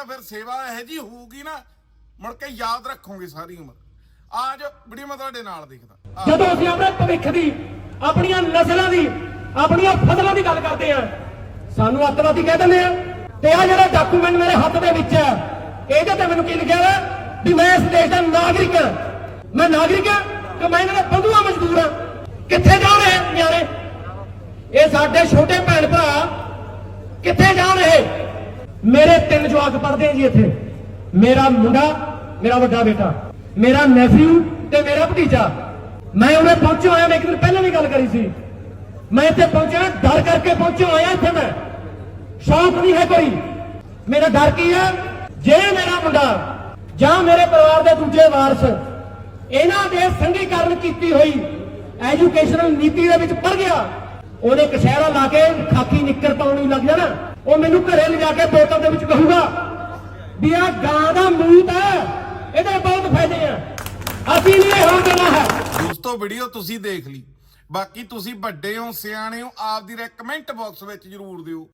ਤਾਂ ਫਿਰ ਸੇਵਾ ਇਹੋ ਜੀ ਹੋਊਗੀ ਨਾ, ਮੁੜ ਕੇ ਯਾਦ ਰੱਖੋਗੇ ਸਾਰੀ ਉਮਰ। ਆਜ ਵੀਡੀਓ ਮੈਂ ਤੁਹਾਡੇ ਨਾਲ ਦੇਖਦਾ। ਜਦੋਂ ਅਸੀਂ ਆਪਣੇ ਭਵਿੱਖ ਦੀ, ਆਪਣੀਆਂ ਨਸਲਾਂ ਦੀ, ਆਪਣੀਆਂ ਫਸਲਾਂ ਦੀ ਗੱਲ ਕਰਦੇ ਆ ਸਾਨੂੰ ਅੱਤਵਾਦੀ ਕਹਿ ਦਿੰਦੇ ਆ। ਤੇ ਆ ਜਿਹੜਾ ਡਾਕੂਮੈਂਟ ਮੇਰੇ ਹੱਥ ਦੇ ਵਿੱਚ ਹੈ, ਇਹਦੇ ਤੇ ਮੈਨੂੰ ਕੀ ਲਿਖਿਆ ਹੈ ਵੀ ਮੈਂ ਇਸ ਦੇਸ਼ ਦਾ ਨਾਗਰਿਕ ਹਾਂ। ਮੈਂ ਨਾਗਰਿਕ ਹਾਂ ਕਿ ਮੈਂ ਇਹਨਾਂ ਦਾ ਬੰਧੂਆ ਮਜ਼ਦੂਰ ਹਾਂ। ਕਿੱਥੇ ਜਾ ਰਹੇ ਆ ਨਿਆਣੇ? ਇਹ ਸਾਡੇ ਛੋਟੇ ਭੈਣ ਭਰਾ ਕਿੱਥੇ ਮੇਰੇ ਤਿੰਨ ਜਵਾਕ ਪੜ੍ਹਦੇ ਆ ਜੀ ਇੱਥੇ। ਮੇਰਾ ਮੁੰਡਾ, ਮੇਰਾ ਵੱਡਾ ਬੇਟਾ, ਮੇਰਾ ਨੈਫਿਊ ਤੇ ਮੇਰਾ ਭਤੀਜਾ। ਮੈਂ ਉਹਨੇ ਪਹੁੰਚਿਆ ਹੋਇਆ, ਮੈਂ ਇੱਕ ਦਿਨ ਪਹਿਲਾਂ ਵੀ ਗੱਲ ਕਰੀ ਸੀ। ਮੈਂ ਇੱਥੇ ਪਹੁੰਚਿਆ, ਡਰ ਕਰਕੇ ਪਹੁੰਚਿਆ ਹੋਇਆ ਇੱਥੇ ਮੈਂ। ਸ਼ੌਕ ਨਹੀਂ ਹੈ ਕੋਈ। ਮੇਰਾ ਡਰ ਕੀ ਹੈ? ਜੇ ਮੇਰਾ ਮੁੰਡਾ ਜਾਂ ਮੇਰੇ ਪਰਿਵਾਰ ਦੇ ਦੂਜੇ ਵਾਰਸ ਇਹਨਾਂ ਦੇ ਸੰਘੀਕਰਨ ਕੀਤੀ ਹੋਈ ਐਜੂਕੇਸ਼ਨਲ ਨੀਤੀ ਦੇ ਵਿੱਚ ਪੜ ਗਿਆ ਉਹਨੇ ਕਸ਼ਹਿਰਾ ਲਾ ਕੇ ਖਾਕੀ ਨਿੱਕਰ ਪਾਉਣੀ ਲੱਗ ਜਾਣਾ। ਉਹ ਮੈਨੂੰ ਘਰੇ ਲਿਜਾ ਕੇ ਬੋਤਲ ਦੇ ਵਿੱਚ ਕਹੂਗਾ, ਵੀ ਆ ਗਾਂ ਦਾ ਮੂਤ ਹੈ ਇਹਦੇ ਬਹੁਤ ਫਾਇਦੇ ਆ। ਅਸੀਂ ਨਹੀਂ ਇਹ ਹੋਣ ਦੇਣਾ ਹੈ। ਦੋਸਤੋ, ਵੀਡੀਓ ਤੁਸੀਂ ਦੇਖ ਲਈ। ਬਾਕੀ ਤੁਸੀਂ ਵੱਡੇ ਹੋ, ਸਿਆਣੇ ਹੋ, ਆਪ ਦੀ ਕਮੈਂਟ ਬਾਕਸ ਵਿੱਚ ਜਰੂਰ ਦਿਓ।